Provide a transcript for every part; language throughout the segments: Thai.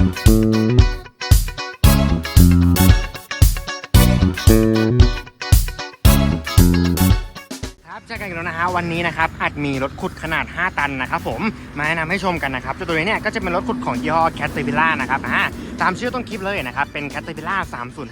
ค วันนี้นะครับอาจมีรถขุดขนาด 5 ตันนะครับผมมาแนะนำให้ชมกันนะครับเจ้าตัวนี้เนี่ยก็จะเป็นรถขุดของยี่ห้อ Caterpillar นะครับอ่าตามชื่อต้นคลิปเลยนะครับเป็น Caterpillar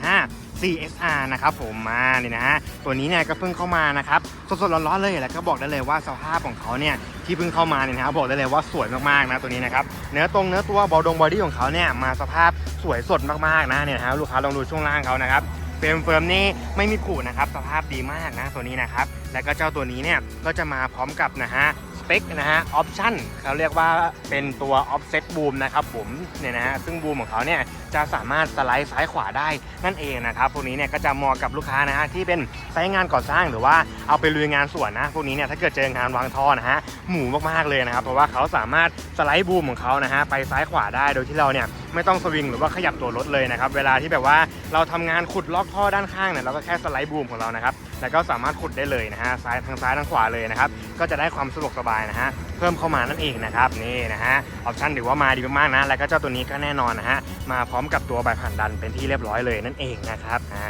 305 CSR นะครับผมมานี่นะฮะตัวนี้เนี่ยก็เพิ่งเข้ามานะครับสดๆร้อนๆเลยแล้วก็บอกได้เลยว่าสภาพของเขาเนี่ยที่เพิ่งเข้ามาเนี่ยนะครับบอกได้เลยว่าสวยมากๆนะตัวนี้นะครับเนื้อตรงเนื้อตัวบอดงบอดี้ของเขาเนี่ยมาสภาพสวยสดมากๆนะเนี่ยนะฮะลูกค้าลองดูช่วงล่างเขานะครับ เฟรมเฟิร์มนี่ไม่มีขูดนะครับสภาพดีมากนะตัวนี้นะครับ แล้วก็เจ้าตัวนี้เนี่ยก็จะมาพร้อมกับนะฮะสเปคนะฮะออปชั่นเขาเรียกว่าเป็นตัวออฟเซ็ตบูมนะครับผมเนี่ยนะฮะซึ่งบูมของเขาเนี่ยจะสามารถสไลด์ซ้ายขวาได้นั่นเองนะครับพวกนี้เนี่ยก็จะเหมาะกับลูกค้านะฮะที่เป็นไซต์งานก่อสร้างหรือว่าเอาไปลุยงานสวนนะพวกนี้เนี่ยถ้าเกิดเจองานวางท่อนะฮะหมูมากๆเลยนะครับเพราะว่าเขาสามารถสไลด์บูมของเขานะฮะไปซ้ายขวาได้โดยที่เราเนี่ยไม่ต้องสวิงหรือว่าขยับตัวรถเลยนะครับเวลาที่แบบว่าเราทำงานขุดลอกท่อด้านข้างเนี่ยเราก็แค่สไลด์บูมของเรานะครับแล้วก็สามารถขุดได้เลยนะฮะซ้ายทางซ้ายทางขวาเลยนะครับก็จะได้ความสะดวกสบายนะฮะ เพิ่มเข้ามานั่นเองนะครับนี่นะฮะออปชันถือว่ามาดีมากๆนะ แล้วก็เจ้าตัวนี้ก็แน่นอนนะฮะมาพร้อมกับตัวใบผ่านดันเป็นที่เรียบร้อยเลยนั่นเองนะครับอ่า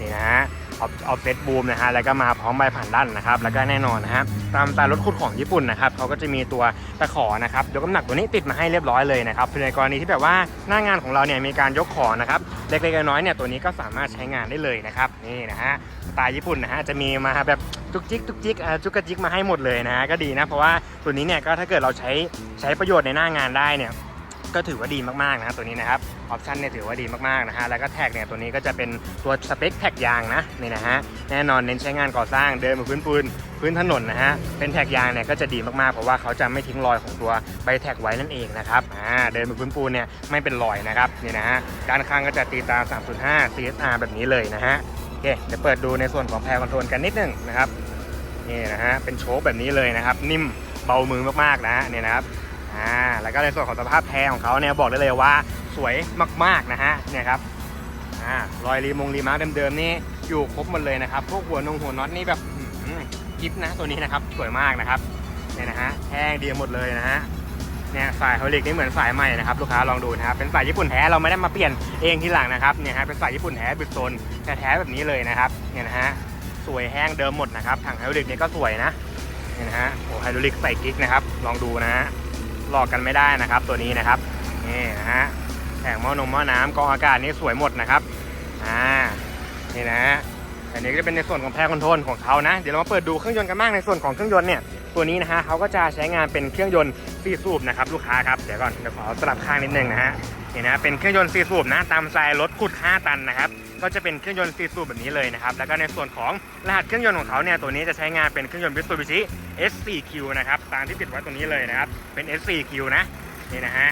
นี่นะฮะออฟออฟเซตบูมนะฮะแล้วก็มาพร้อมใบผ่านด้านนะครับ แล้วก็แน่นอนนะฮะตามตล์รถขุดของญี่ปุ่นนะครับเขาก็จะมีตัวตะขอนะครับยกน้ำหนักตัวนี้ติดมาให้เรียบร้อยเลยนะครับในกรณีที่แบบว่าหน้างานของเราเนี่ยมีการยกขอนะครับ เล็กๆน้อยๆเนี่ยตัวนี้ก็สามารถใช้งานได้เลยนะครับนี่นะฮะสไตล์ญี่ปุ่นนะฮะจะมีมาแบบจุกจิกจุกจิกจุกกระจิกมาให้หมดเลยนะฮะก็ดีนะเพราะว่าตัวนี้เนี่ยก็ถ้าเกิดเราใช้ใช้ประโยชน์ในหน้างานได้เนี่ย ก็ถือว่าดีมากๆนะตัวนี้นะครับออปชันเนี่ยถือว่าดีมากๆนะฮะแล้วก็แท็กเนี่ยตัวนี้ก็จะเป็นตัวสเปคแท็กยางนะนี่นะฮะแน่นอนเน้นใช้งานก่อสร้างเดินบนพื้นปูนพื้นถนนนะฮะเป็นแท็กยางเนี่ยก็จะดีมากๆเพราะว่าเขาจะไม่ทิ้งรอยของตัวใบแท็กไว้นั่นเองนะครับอ่าเดินบนพื้นปูนเนี่ยไม่เป็นรอยนะครับนี่นะฮะด้านข้างก็จะตีตา 3.5 CSR แบบนี้เลยนะฮะโอเคเดี๋ยวเปิดดูในส่วนของแพรคอนโทรลกันนิดนึงนะครับนี่นะฮะเป็นโชคแบบนี้เลยนะครับ นิ่มเบามือมากๆนะเนี่ยนะครับ อ่าแล้วก็ในส่วนของสภาพแพรของเขาเนี่ยบอกได้เลยว่าสวยมากๆนะฮะเนี่ยครับอ่ารอยรีมงรีมาร์เดิมๆนี่อยู่ครบหมดเลยนะครับ พวกหัวนงหัวน็อตนี่แบบกิฟนะตัวนี้นะครับสวยมากนะครับเนี่ยนะฮะแห้งดีหมดเลยนะฮะเนี่ยสายไฮดรอลิกนี่เหมือนสายใหม่นะครับลูกค้าลองดูนะครับเป็นสายญี่ปุ่นแท้เราไม่ได้มาเปลี่ยนเองทีหลังนะครับเนี่ยฮะเป็นสายญี่ปุ่นแท้บิดโซนแท้ๆแบบนี้เลยนะครับเนี่ยนะฮะสวยแห้งเดิมหมดนะครับถังไฮดรอลิกนี่ก็สวยนะเนี่ยนะฮะโอ้ไฮดรอลิกใส่กิ๊กนะครับลองดูนะฮะ หลอกกันไม่ได้นะครับ ตัวนี้นะครับนี่นะฮะแผงหม้อนมหม้อน้ำกองอากาศนี่สวยหมดนะครับอ่านี่นะฮะอันนี้ก็จะเป็นในส่วนของแพรคอนโทรลของเขานะ เดี๋ยวเรามาเปิดดูเครื่องยนต์กันบ้างในส่วนของเครื่องยนต์เนี่ยตัวนี้นะฮะเขาก็จะใช้งานเป็นเครื่องยนต์ซีสูบนะครับลูกค้าครับเดี๋ยวก่อนเดี๋ยวขอสลับข้างนิดนึงนะฮะนี่นะเป็นเครื่องยนต์ซีสูบนะตามสไตล์รถขุด5ตันนะครับ ก็จะเป็นเครื่องยนต์ซีซูแบบนี้เลยนะครับ แล้วก็ในส่วนของรหัสเครื่องยนต์ของเขาเนี่ยตัวนี้จะใช้งานเป็นเครื่องยนต์ Mitsubishi S4Q นะครับตามที่ติดไว้ตรงนี้เลยนะครับเป็น S4Q นะนี่นะฮะ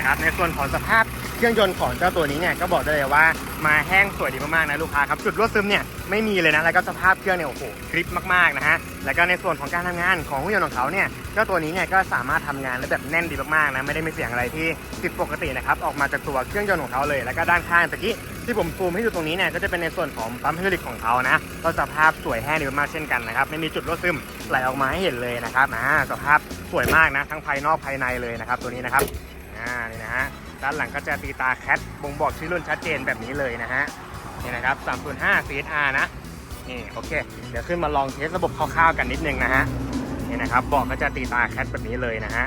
นะครับ ในส่วนของสภาพเครื่องยนต์ของเจ้าตัวนี้เนี่ยก็บอกได้เลยว่ามาแห้งสวยดีมากๆนะลูกค้าครับจุดรั่วซึมเนี่ยไม่มีเลยนะแล้วก็สภาพเครื่องเนี่ยโอ้โหกริปมากๆนะฮะแล้วก็ในส่วนของการทำงานของเครื่องยนต์ของเขาเนี่ยเจ้าตัวนี้เนี่ยก็สามารถทำงานได้แบบแน่นดีมากๆนะไม่ได้มีเสียงอะไรที่ผิดปกตินะครับออกมาจากตัวเครื่องยนต์ของเขาเลย แล้วก็ด้านข้างตะกี้ที่ผมซูมให้ดูตรงนี้เนี่ยก็จะเป็นในส่วนของปั๊มไฮดรอลิกของเขานะก็สภาพสวยแห้งดีมากๆเช่นกันนะครับไม่มีจุดรั่วซึมไหลออกมาให้เห็นเลยนะครับอ่าสภาพสวยมากนะทั้งภายนอกภายในเลยนะครับตัวนี้นะครับ อ่านี่นะฮะด้านหลังก็จะตีตาแคทบ่งบอกชื่อรุ่นชัดเจนแบบนี้เลยนะฮะนี่นะครับ 305 CSR นะนี่โอเค เดี๋ยวขึ้นมาลองเทสระบบคร่าวๆกันนิดนึงนะฮะนี่นะครับบอกก็จะตีตาแคทแบบนี้เลยนะฮะ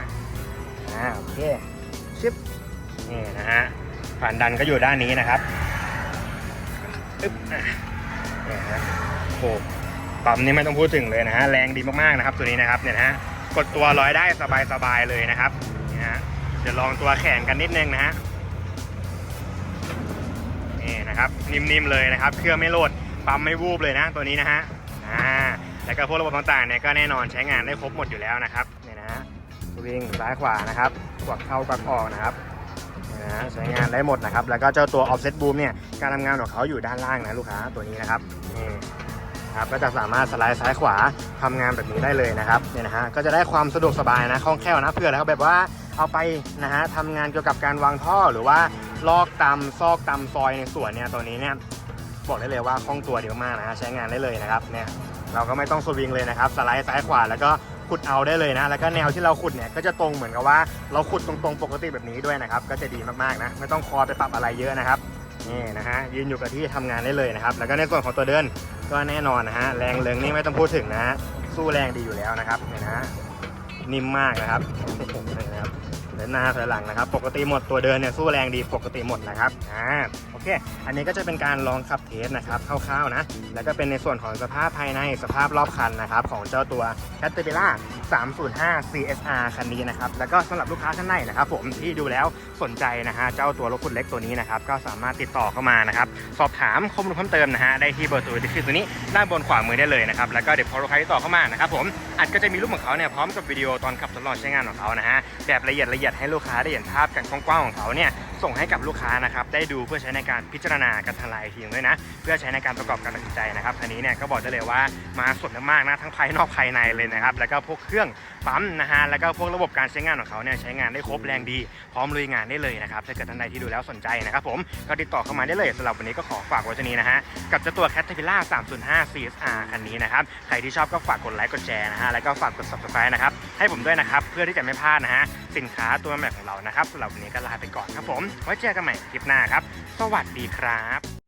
อ่าโอเคชิปนี่นะฮะผ่านดันก็อยู่ด้านนี้นะครับอึ๊บนี่ฮะโอ้ปั๊มนี่ไม่ต้องพูดถึงเลยนะฮะแรงดีมากๆนะครับตัวนี้นะครับเนี่ยนะฮะกดตัวร้อยได้สบายๆเลยนะครับ เดี๋ยวลองตัวแขนกันนิดนึงนะฮะนี่นะครับนิ่มๆเลยนะครับ เครื่องไม่โหลดปั๊มไม่วูบเลยนะตัวนี้นะฮะอ่าแล้วก็พวกระบบต่างๆเนี่ยก็แน่นอนใช้งานได้ครบหมดอยู่แล้วนะครับเนี่ยนะฮะสวิงซ้ายขวานะครับกวักเข้ากวักออกนะครับเนี่ยนะใช้งานได้หมดนะครับ แล้วก็เจ้าตัว offset boom เนี่ย การทำงานของเขาอยู่ด้านล่างนะลูกค้าตัวนี้นะครับ นี่ครับ ก็จะสามารถสไลด์ซ้ายขวาทำงานแบบนี้ได้เลยนะครับ เนี่ยนะฮะ ก็จะได้ความสะดวกสบายนะ คล่องแคล่วนะเผื่อแล้วแบบว่า เอาไปนะฮะทำงานเกี่ยวกับการวางท่อหรือว่าลอกตามซอกตามซอยในสวนเนี่ยตัวนี้เนี่ยบอกได้เลยว่าคล่องตัวดีมากนะฮะใช้งานได้เลยนะครับเนี่ยเราก็ไม่ต้องสวิงเลยนะครับสไลด์ซ้ายขวาแล้วก็ขุดเอาได้เลยนะ แล้วก็แนวที่เราขุดเนี่ยก็จะตรงเหมือนกับว่าเราขุดตรงๆปกติแบบนี้ด้วยนะครับ ก็จะดีมากๆนะ ไม่ต้องคอไปปรับอะไรเยอะนะครับนี่นะฮะยืนอยู่กับที่ทำงานได้เลยนะครับ แล้วก็ในส่วนของตัวเดินก็แน่นอนนะฮะแรงเริงนี่ไม่ต้องพูดถึงนะฮะสู้แรงดีอยู่แล้วนะครับเนี่ยนะนิ่มมากนะครับ เดินหน้าถอยหลังนะครับ ปกติหมดตัวเดินเนี่ยสู้แรงดีปกติหมดนะครับอ่า เค อันนี้ก็จะเป็นการลองขับเทสนะครับคร่าวๆนะ แล้วก็เป็นในส่วนของสภาพภายในสภาพรอบคันนะครับของเจ้าตัว c a t e r p i l l a 305 CSR คันนี้นะครับ แล้วก็สำหรับลูกค้าท่านไหนนะครับผมที่ดูแล้วสนใจนะฮะเจ้าตัวรถขุดเล็กตัวนี้นะครับก็สามารถติดต่อเข้ามานะครับสอบถามข้อมูลเพิ่มเติมนะฮะได้ที่เบอร์โทรที่ขึ้นตัวนี้ด้านบนขวามือได้เลยนะครับแล้วก็เดี๋ยวพอลูกค้าติดต่อเข้ามานะครับผมอาจก็จะมีรูปของเขาเนี่ยพร้อมกับวิดีโอตอนขับทดลองใช้งานของเขานะฮะแบบละเอียดละเอียดให้ลูกค้าได้เห็นภาพกันกว้างๆของเขาเนี่ยส่งให้กับลูกค้านะครับได้ดูเพื่อใช้ในการพิจารณากันทางไลน์ทีนึงด้วยนะ เพื่อใช้ในการประกอบการตัดสินใจนะครับคันนี้เนี่ยก็บอกได้เลยว่ามาสุดมากๆนะทั้งภายนอกภายในเลยนะครับแล้วก็พวกเครื่องปั๊มนะฮะแล้วก็พวกระบบการใช้งานของเขาเนี่ยใช้งานได้ครบแรงดี พร้อมลุยงานได้เลยนะครับถ้าเกิดท่านใดที่ดูแล้วสนใจนะครับผมก็ติดต่อเข้ามาได้เลยสำหรับวันนี้ก็ขอฝากไว้เท่านี้นะฮะกับเจ้าตัว Caterpillar 305 CSR คันนี้นะครับใครที่ชอบก็ฝากกดไลค์กดแชร์นะฮะแล้วก็ฝากกด subscribe นะครับให้ผมด้วยนะครับเพื่อที่จะไม่พลาดนะฮะสินค้าตัวใหม่ของเรานะครับสำหรับวันนี้ก็ลาไปก่อนครับผมไว้เจอกันใหม่คลิปหน้าครับสวัสดีครับ